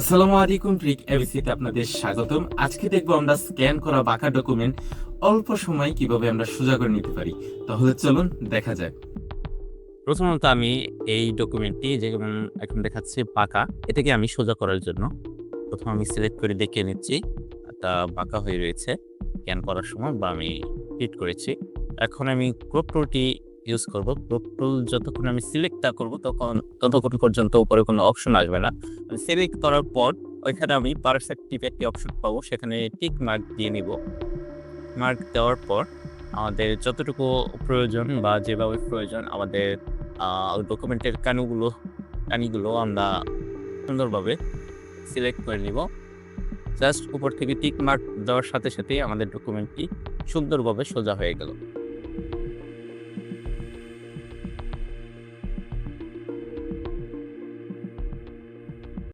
আসসালামু আলাইকুম ট্রিক এবিসিতে আপনাদের স্বাগতম। আজকে দেখব আমরা স্ক্যান করা বাঁকা ডকুমেন্ট অল্প সময় কীভাবে আমরা সোজা করে নিতে পারি। তাহলে চলুন দেখা যাক। প্রথমত আমি এই ডকুমেন্টটি যেমন এখন দেখাচ্ছে বাঁকা, এটাকে আমি সোজা করার জন্য প্রথম আমি সিলেক্ট করে দেখে নিচ্ছি। তা বাঁকা হয়ে রয়েছে। স্ক্যান করার সময় বা আমি হিট করেছি। এখন আমি ক্রপ টুলটি ইউজ করব। ক্রপ টুল যতক্ষণ আমি সিলেক্ট না করব, তখন, ততক্ষণ পর্যন্ত উপরে কোনো অপশন আসবে না। সিলেক্ট করার পর, ওইখানে আমি পারসেপ্টিভ একটি অপশন পাবো, সেখানে টিক মার্ক দিয়ে নিব। মার্ক দেওয়ার পর, আমাদের যতটুকু প্রয়োজন বা যেভাবে প্রয়োজন, আমাদের ডকুমেন্টের কানুগুলো, কানিগুলো আমরা সুন্দরভাবে সিলেক্ট করে নিব। জাস্ট উপর থেকে টিক মার্ক দেওয়ার সাথে সাথেই আমাদের ডকুমেন্টটি সুন্দরভাবে সোজা হয়ে গেল।